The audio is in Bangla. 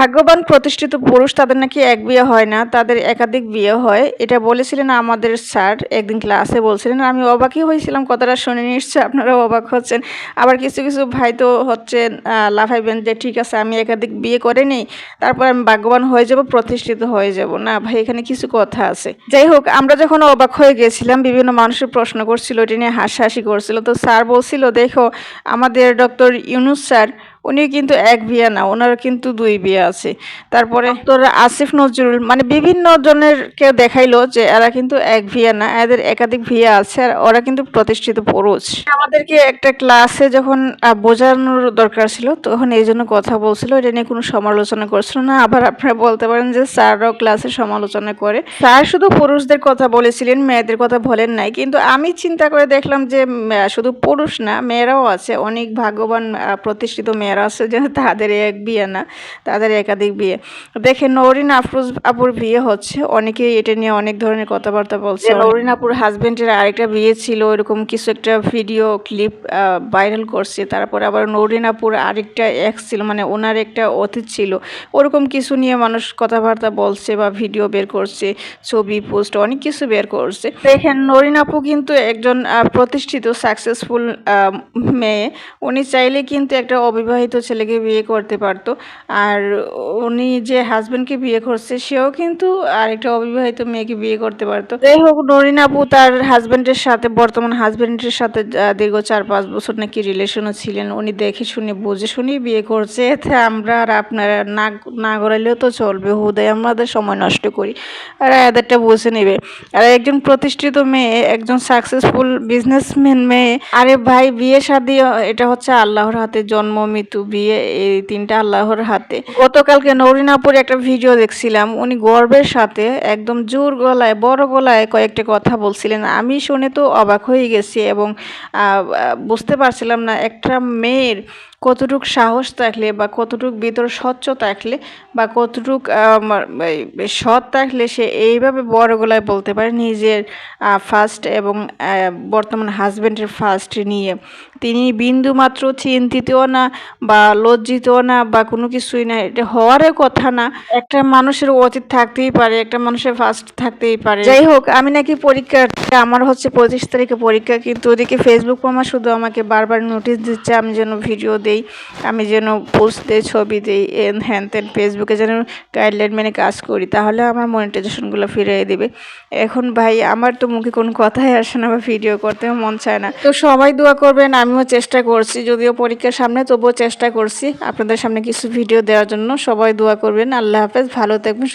ভাগ্যবান প্রতিষ্ঠিত পুরুষ তাদের নাকি এক বিয়ে হয় না, তাদের একাধিক বিয়ে হয়। এটা বলেছিলেন আমাদের স্যার একদিন ক্লাসে বলছিলেন। আমি অবাকই হয়েছিলাম, কথাটা শুনে নিশ্চয় আপনারাও অবাক হচ্ছেন। আবার কিছু কিছু ভাই তো হচ্ছে লাফাইবেন যে, ঠিক আছে, আমি একাধিক বিয়ে করে নিই, তারপর আমি ভাগ্যবান হয়ে যাব, প্রতিষ্ঠিত হয়ে যাব। না ভাই, এখানে কিছু কথা আছে। যাই হোক, আমরা যখন অবাক হয়ে গেছিলাম, বিভিন্ন মানুষের প্রশ্ন করছিল, এটা নিয়ে হাসাহাসি করছিল। তো স্যার বলছিল, দেখো, আমাদের ডক্টর ইউনুস স্যার উনি কিন্তু এক বিয়ে না ওনার কিন্তু দুই বিয়ে আছে। তারপরে তোর আসিফ নজরুল মানে বিভিন্ন জনেরকে দেখাইলো যে এরা কিন্তু এক বিয়ে না, এদের একাধিক বিয়ে আছে আর ওরা কিন্তু প্রতিষ্ঠিত পুরুষ। আমাদেরকে একটা ক্লাসে যখন বোঝানোর দরকার ছিল, তখন এই জন্য কথা বলছিল, এটা নিয়ে কোনো সমালোচনা করছিল না। আবার আপনারা বলতে পারেন যে স্যাররাও ক্লাসে সমালোচনা করে। স্যার শুধু পুরুষদের কথা বলেছিলেন, মেয়েদের কথা বলেন নাই, কিন্তু আমি চিন্তা করে দেখলাম যে শুধু পুরুষ না, মেয়েরাও আছে, অনেক ভাগ্যবান প্রতিষ্ঠিত প্রতিষ্ঠিত মেয়েরা আছে যে তাদের এক বিয়ে না, তাদের একাধিক বিয়ে। দেখে নরিন আফরোজ আপুর বিয়ে হচ্ছে অনেকেই এটা নিয়ে অনেক ধরনের কথাবার্তা বলছে। নরিন আপুর হাজবেন্ডের আরেকটা বিয়ে ছিল এরকম কিছু একটা ভিডিও ক্লিপ ভাইরাল করছে। তারপরে আবার নরিন আপুর আরেকটা এক্স ছিল মানে ওনার একটা অতীত ছিল। ওরকম কিছু নিয়ে মানুষ কথাবার্তা বলছে বা ভিডিও বের করছে, ছবি পোস্ট অনেক কিছু বের করছে। দেখেন নরিন আপু কিন্তু একজন প্রতিষ্ঠিত সাকসেসফুল মেয়ে। উনি চাইলে কিন্তু একটা অবিবাহিত ছেলেকে বিয়ে করতে পারতো। আর উনি যে হাজবেন্ডকে বিয়ে করছে, সেও কিন্তু আরেকটা অবিবাহিত মেয়েকে বিয়ে করতে পারতো। যাই হোক, নরিন আপু তার হাজবেন্ডের সাথে, বর্তমান হাজবেন্ডের সাথে দীর্ঘ চার পাঁচ বছর নাকি রিলেশনও ছিলেন। উনি দেখে শুনে, বুঝে শুনেই বিয়ে করছে। এতে আমরা আর আপনারা না না গড়াইলেও তো চলবে। হুদায় আমাদের সময় নষ্ট করি। আর এদেরটা বুঝে নেবে। আর একজন প্রতিষ্ঠিত মেয়ে, একজন সাকসেসফুল বিজনেসম্যান মেয়ে, আরে ভাই বিয়ে শাদী এটা হচ্ছে আল্লাহর হাতে জন্ম, মৃত্যু বিয়ে এই তিনটা আল্লাহর হাতে। গতকালকে নরিনাপুর একটা ভিডিও দেখছিলাম, উনি গর্বের সাথে একদম জোর গলায়, বড় গলায় কয়েকটা কথা বলছিলেন। আমি শুনে তো অবাক হয়ে গেছি এবং বুঝতে পারছিলাম না, একটা মেয়ের কতটুক সাহস থাকলে বা কতটুক ভিতর স্বচ্ছ থাকলে বা কতটুক সৎ থাকলে সে এইভাবে বড় গলায় বলতে পারে নিজের ফার্স্ট এবং বর্তমান হাজবেন্ডের ফার্স্ট নিয়ে। তিনি বিন্দু মাত্র চিন্তিতও না বা লজ্জিতও না বা কোনো কিছুই না। এটা হওয়ারও কথা না। একটা মানুষের অতীত থাকতেই পারে, একটা মানুষের ফার্স্ট থাকতেই পারে। যাই হোক, আমি নাকি পরীক্ষা আমার হচ্ছে পঁচিশ তারিখে পরীক্ষা, কিন্তু ওদিকে ফেসবুক মামা শুধু আমাকে বারবার নোটিশ দিচ্ছে, আমি যেন ভিডিও দেই আমি যেন পোস্ট দেই, ছবি দিই, এন হ্যান তেন ফেসবুকে যেন গাইডলাইন মেনে কাজ করি, তাহলে আমার মনিটাইজেশনগুলো ফিরিয়ে দেবে। এখন ভাই, আমার তো মুখে কোনো কথাই আসে না বা ভিডিও করতেও মন চায় না। তো সবাই দোয়া করবেন, আমিও চেষ্টা করছি, যদিও পরীক্ষার সামনে, তবুও চেষ্টা করছি আপনাদের সামনে কিছু ভিডিও দেওয়ার জন্য। সবাই দোয়া করবেন, আল্লাহ হাফেজ, ভালো থাকবেন